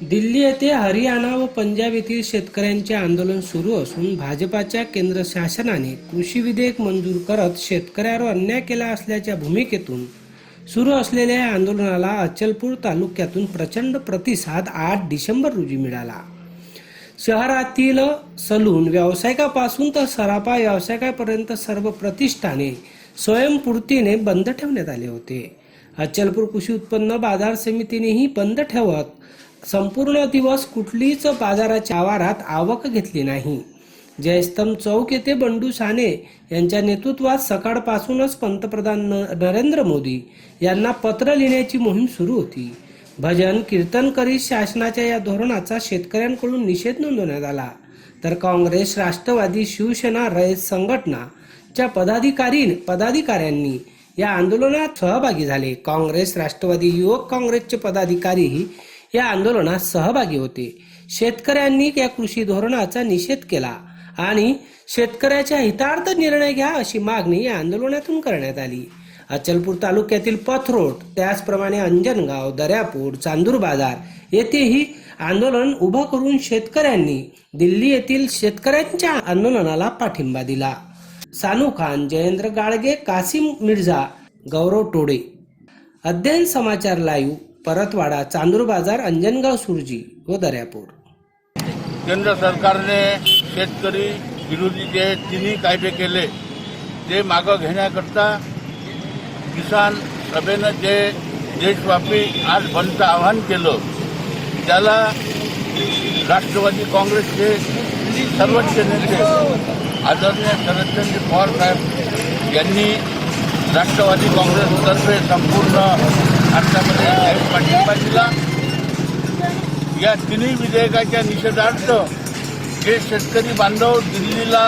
दिल्ली येथे हरियाणा व पंजाब येथील शेतकऱ्यांचे आंदोलन सुरू असून भाजपाच्या केंद्र शासनाने कृषी विधेयक मंजूर करत शेतकऱ्यावर अन्याय केला असल्याच्या भूमिकेतून सुरू असलेल्या या आंदोलनाला अचलपूर तालुक्यातून प्रचंड प्रतिसाद आठ डिसेंबर रोजी मिळाला. शहरातील सलून व्यावसायिकापासून तर सराफा व्यावसायिकापर्यंत सर्व प्रतिष्ठाने स्वयंपूर्तीने बंद ठेवण्यात आले होते. अचलपूर कृषी उत्पन्न बाजार समितीनेही बंद ठेवत संपूर्ण दिवस कुठलीच बाजाराच्या आवारात आवक घेतली नाही. जयस्तंभ चौक येथे बंडू साने यांच्या नेतृत्वात सकाळपासूनच पंतप्रधान नरेंद्र मोदी यांना पत्र लिहिण्याची मोहीम सुरू होती. भजन कीर्तन करीत शासनाच्या या धोरणाचा शेतकऱ्यांकडून निषेध नोंदवण्यात आला. तर काँग्रेस राष्ट्रवादी शिवसेना रयत संघटनाच्या पदाधिकारी पदाधिकाऱ्यांनी या आंदोलनात सहभागी झाले. काँग्रेस राष्ट्रवादी युवक काँग्रेसचे पदाधिकारीही या आंदोलनात सहभागी होते. शेतकऱ्यांनी या कृषी धोरणाचा निषेध केला आणि शेतकऱ्याच्या हितार्थ निर्णय घ्या अशी मागणी या आंदोलनातून करण्यात आली. अचलपूर तालुक्यातील पथरोड त्याचप्रमाणे अंजनगाव दर्यापूर चांदूर बाजार येथेही आंदोलन उभं करून शेतकऱ्यांनी दिल्ली येथील शेतकऱ्यांच्या आंदोलनाला पाठिंबा दिला. सानू खान जयेंद्र गाळगे कासिम मिर्झा गौरव टोडे. अध्ययन समाचार लाईव्ह परतवाडा चांदूर बाजार अंजनगाव सुरजी व दर्यापूर. केंद्र सरकारने शेतकरी विरोधी जे तिन्ही कायदे केले. ते मागं घेण्याकरता किसान सभेनं जे देशव्यापी आज बंदचं आवाहन केलं त्याला राष्ट्रवादी काँग्रेसचे सर्वोच्च नेते आदरणीय शरदचंद्र पवार साहेब यांनी राष्ट्रवादी काँग्रेसतर्फे संपूर्ण भारतामध्ये जाहीर पाठिंबा या तिन्ही विधेयकाच्या निषेधार्थ जे शेतकरी बांधव दिल्लीला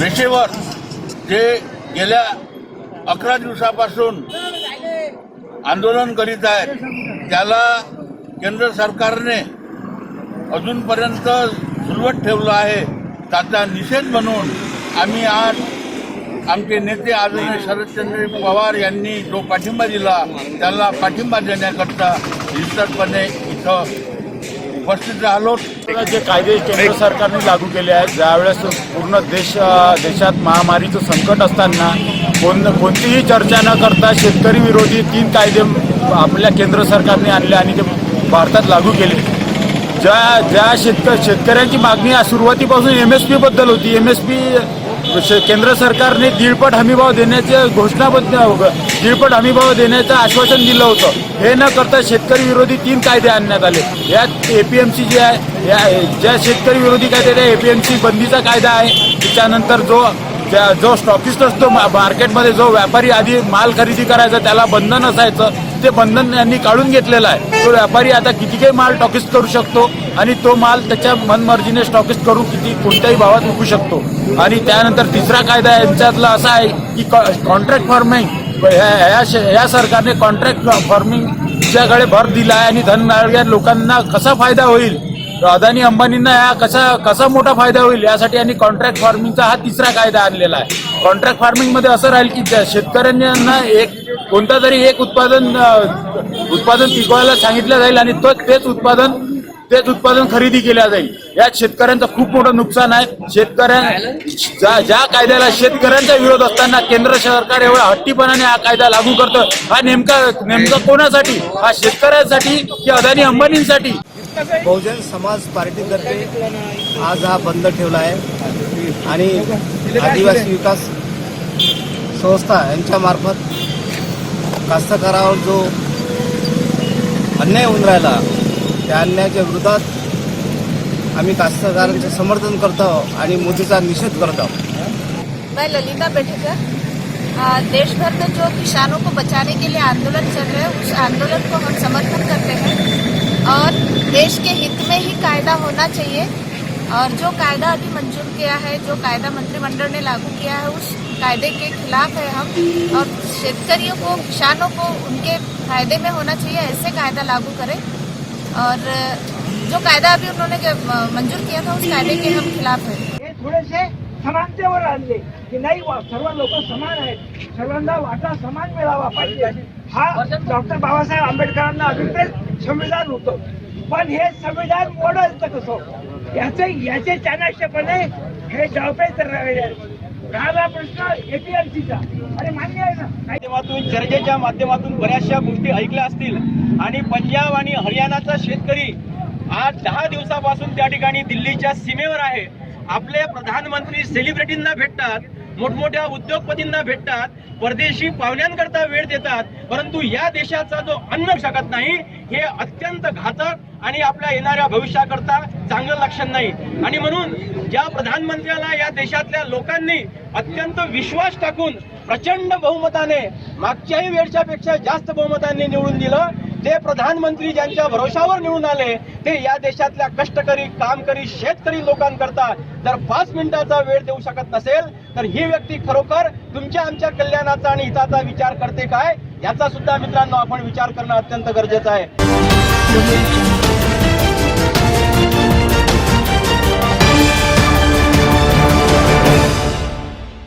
वेशेवर जे गेल्या अकरा दिवसापासून आंदोलन करीत आहेत त्याला केंद्र सरकारने अजूनपर्यंत सुलवत ठेवलं आहे. त्याचा निषेध म्हणून आम्ही आज आमचे नेते आदरणीय शरदचंद्र पवार यांनी जो पाठिंबा दिला त्याला पाठिंबा देण्याकरता निश्चितपणे इथं उपस्थित राहिलो. जे कायदे केंद्र सरकारने लागू केले आहेत ज्यावेळेस पूर्ण देश देशात महामारीचं संकट असताना कोण कोणतीही चर्चा न करता शेतकरी विरोधी तीन कायदे आपल्या केंद्र सरकारने आणले आणि ते भारतात लागू केले. ज्या ज्या शेतक शेतकऱ्यांची मागणी सुरुवातीपासून एम एसबद्दल होती. एम एस पी केंद्र सरकारने दीडपट हमीभाव देण्याचे घोषणाबद्ध दीडपट हमीभाव देण्याचं आश्वासन दिलं होतं. हे न करता शेतकरी विरोधी तीन कायदे आणण्यात आले. यात एपीएमसी जे आहे या ज्या शेतकरी विरोधी कायदे त्या एपीएमसी बंदीचा कायदा आहे. त्याच्यानंतर जो ज्या- जो स्टॉकिस्ट असतो मा- मार्केटमध्ये जो व्यापारी आधी माल खरेदी करायचा त्याला बंधन असायचं ते बंधन यांनी काढून घेतलेलं आहे. तो व्यापारी आता किती काही माल टॉकिस्ट करू शकतो आणि तो माल त्याच्या मनमर्जीने स्टॉकिस्ट करून किती कोणत्याही भावात विकू शकतो. आणि त्यानंतर तिसरा कायदा यांच्यातला असा आहे की कॉन्ट्रॅक्ट फार्मिंग या या सरकारने कॉन्ट्रॅक्ट फार्मिंगच्याकडे भर दिला आहे आणि धनगाडग्या लोकांना कसा फायदा होईल? अदानी अंबानींना या कसा कसा मोठा फायदा होईल यासाठी यांनी कॉन्ट्रॅक्ट फार्मिंगचा हा तिसरा कायदा आणलेला आहे. कॉन्ट्रॅक्ट फार्मिंगमध्ये असं राहील की ज्या शेतकऱ्यांना एक कोणता तरी एक उत्पादन उत्पादन पिकवायला सांगितलं जाईल आणि तो तेच उत्पादन तेच उत्पादन खरेदी केल्या जाईल. यात शेतकऱ्यांचं खूप मोठं नुकसान आहे. शेतकऱ्यां ज्या ज्या कायद्याला शेतकऱ्यांचा विरोध असताना केंद्र सरकार एवढ्या हट्टीपणाने हा कायदा लागू करतं हा नेमका नेमका कोणासाठी? हा शेतकऱ्यांसाठी की अदानी अंबानींसाठी? बहुजन समाज पार्टीतर्फे आज हा बंद ठेवला आहे. आणि आदिवासी विकास संस्था यांच्यामार्फत कास्तकारावर जो अन्याय होऊन राहिला त्या अन्यायाच्या विरोधात आम्ही कास्तकारांचे समर्थन करत आहोत आणि मोदीचा निषेध करत आहोत. मैं ललिता बेटेकर आ, देश भर में जो किसानों को बचाने के लिए आंदोलन चल रहे हैं उस आंदोलन को हम समर्थन करते हैं और देश के हित में ही कायदा होना चाहिए। और जो कायदा अभी मंजूर किया है, जो कायदा मंत्रिमंडल ने लागू किया है, उस कायदे के खिलाफ है हम। और शेतकरियों को, किसानों को उनके फ़ायदे में होना चाहिए, ऐसे कायदा लागू करें। और जो कायदा अभी उन्होंने मंजूर किया था, उस कायदे के हम खिलाफ है। हे थोडेसे समानतेवर आणले की नाही सर्व लोक समान आहेत सर्वांना वाटा समान मिळावा पाहिजे हा, डॉक्टर बाबासाहेब आंबेडकरांना अभिप्रेत संविधान होतं। पण हे संविधान मोडल तर कसं याचे याचे चाणक्यपणे हे डावपेच राहिले राहिला प्रश्न एपीएमसीचा अरे मान्य आहे ना माध्यमातून चर्चेच्या माध्यमातून बऱ्याचशा गोष्टी ऐकल्या असतील. आणि पंजाब आणि हरियाणाचा शेतकरी आज दहा दिवसापासून त्या ठिकाणी दिल्लीच्या सीमेवर आहे. आपले प्रधानमंत्री सेलिब्रिटींना भेटतात मोठमोठ्या उद्योगपतींना भेटतात परदेशी पाहुण्यांकरता वेळ देतात परंतु या देशाचा जो अन्न शकत नाही हे अत्यंत घातक आणि आपल्या येणाऱ्या भविष्याकरता चांगलं लक्षण नाही. आणि म्हणून ज्या प्रधानमंत्र्याला या देशातल्या लोकांनी अत्यंत विश्वास टाकून प्रचंड बहुमताने मागच्याही वेळच्या पेक्षा जास्त बहुमताने निवडून दिलं ते प्रधानमंत्री ज्यांच्या भरोशावर निवडून आले ते या देशातल्या कष्टकरी कामकरी शेतकरी लोकांकरता जर पाच मिनिटाचा वेळ देऊ शकत नसेल तर ही व्यक्ती खरोखर तुमच्या आमच्या कल्याणाचा आणि हिताचा विचार करते काय? याचा सुद्धा मित्रांनो आपण विचार करणं अत्यंत गरजेचं आहे.